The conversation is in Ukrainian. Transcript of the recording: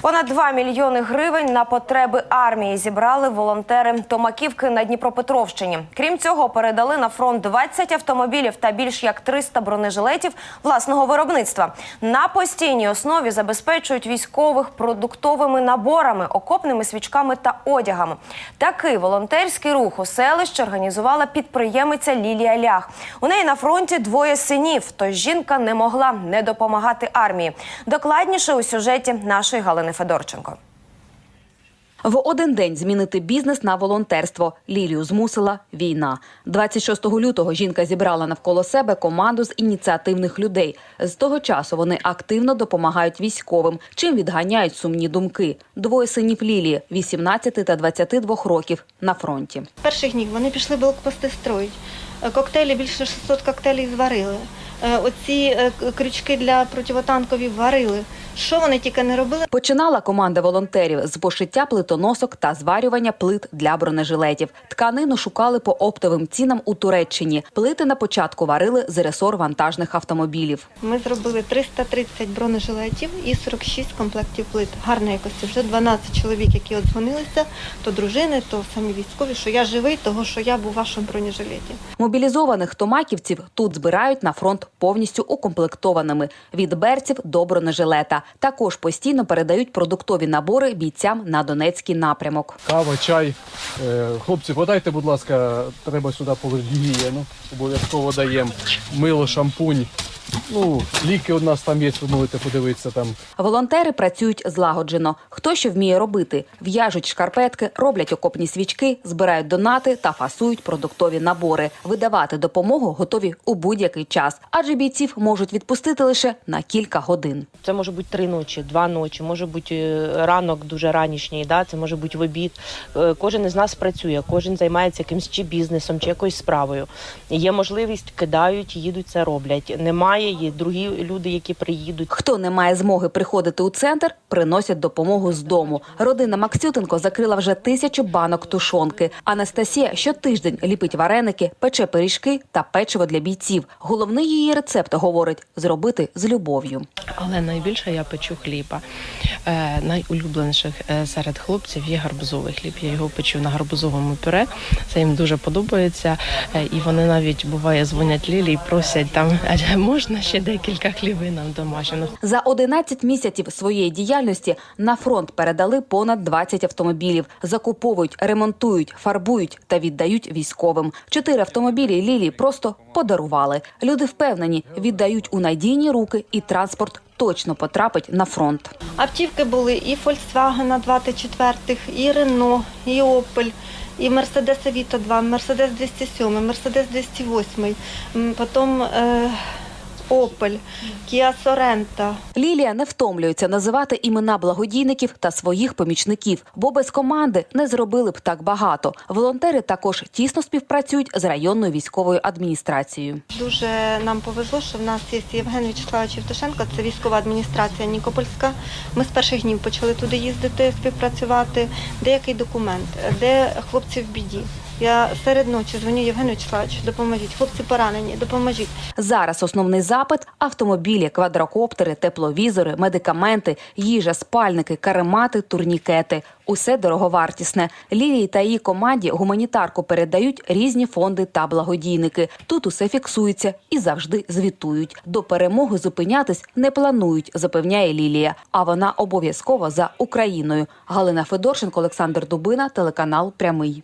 Понад 2 мільйони гривень на потреби армії зібрали волонтери Томаківки на Дніпропетровщині. Крім цього, передали на фронт 20 автомобілів та більш як 300 бронежилетів власного виробництва. На постійній основі забезпечують військових продуктовими наборами, окопними свічками та одягами. Такий волонтерський рух у селищі організувала підприємиця Лілія Лях. У неї на фронті двоє синів, тож жінка не могла не допомагати армії. Докладніше у сюжеті нашої Галини Федорченко. В один день змінити бізнес на волонтерство. Лілію змусила війна. 26 лютого жінка зібрала навколо себе команду з ініціативних людей. З того часу вони активно допомагають військовим, чим відганяють сумні думки. Двоє синів Лілії, 18 та 22 років, на фронті. Перших днів вони пішли блокпости строїть. Е, Коктейлі більше 600 коктейлів зварили. Е, Оці е, крючки для противотанкові варили. Що вони тільки не робили? Починала команда волонтерів з пошиття плитоносок та зварювання плит для бронежилетів. Тканину шукали по оптовим цінам у Туреччині. Плити на початку варили з ресор вантажних автомобілів. Ми зробили 330 бронежилетів і 46 комплектів плит. Гарної якості. Вже 12 чоловік, які от дзвонилися, то дружини, то самі військові, що я живий, того що я був у вашому бронежилеті. Мобілізованих томаківців тут збирають на фронт повністю укомплектованими від берців до бронежилета. Також постійно передають продуктові набори бійцям на Донецький напрямок. Кава, чай. Е, Хлопці, подайте, будь ласка, треба сюди поверх гігієну. Обов'язково даємо мило, шампунь. Ну, ліки у нас там є, ви можете подивитися там. Волонтери працюють злагоджено. Хто що вміє робити? В'яжуть шкарпетки, роблять окопні свічки, збирають донати та фасують продуктові набори. Видавати допомогу готові у будь-який час, адже бійців можуть відпустити лише на кілька годин. Це може бути три ночі, два ночі, може бути е, ранок дуже ранішній, да? це може бути в обід. Е, Кожен із нас працює, кожен займається якимось чи бізнесом, чи якоюсь справою. Є можливість, кидають, їдуть, це роблять. Немає, є другі люди, які приїдуть. Хто не має змоги приходити у центр, приносять допомогу з дому. Родина Максютенко закрила вже тисячу банок тушонки. Анастасія щотиждень ліпить вареники, пече пиріжки та печиво для бійців. Головний її рецепт говорить зробити з любов'ю. Але найбільше я печу хліба. Е, найулюбленіших е, серед хлопців є гарбузовий хліб. Я його печу на гарбузовому пюре. Це їм дуже подобається. Е, і вони навіть буває дзвонять Лілі і просять там, «А можна ще декілька хлібинок домашніх. За 11 місяців своєї діяльності на фронт передали понад 20 автомобілів. Закуповують, ремонтують, фарбують та віддають військовим. Чотири автомобілі Лілі просто подарували. Люди впевнені, віддають у надійні руки, і транспорт точно потрапить на фронт. Автівки були і Volkswagen 24, і Renault, і Opel, і Mercedes Avito 2, Mercedes 207, Mercedes 208, потім е, Opel, Kia Sorento. Лілія не втомлюється називати імена благодійників та своїх помічників, бо без команди не зробили б так багато. Волонтери також тісно співпрацюють з районною військовою адміністрацією. Дуже нам повезло, що в нас є Євген Вячеславович Євтушенко, це військова адміністрація Нікопольська. Ми з перших днів почали туди їздити, співпрацювати. Деякий документ, де хлопці в біді. Я серед ночі дзвоню Євгену Вячеславовичу, допоможіть. Хлопці поранені, допоможіть. Зараз основний запит автомобілі, квадрокоптери, тепловізори, медикаменти, їжа, спальники, каремати, турнікети. Усе дороговартісне. Лілії та її команді гуманітарку передають різні фонди та благодійники. Тут усе фіксується і завжди звітують. До перемоги зупинятись не планують, запевняє Лілія. А вона обов'язково за Україною. Галина Федорченко, Олександр Дубина, телеканал Прямий.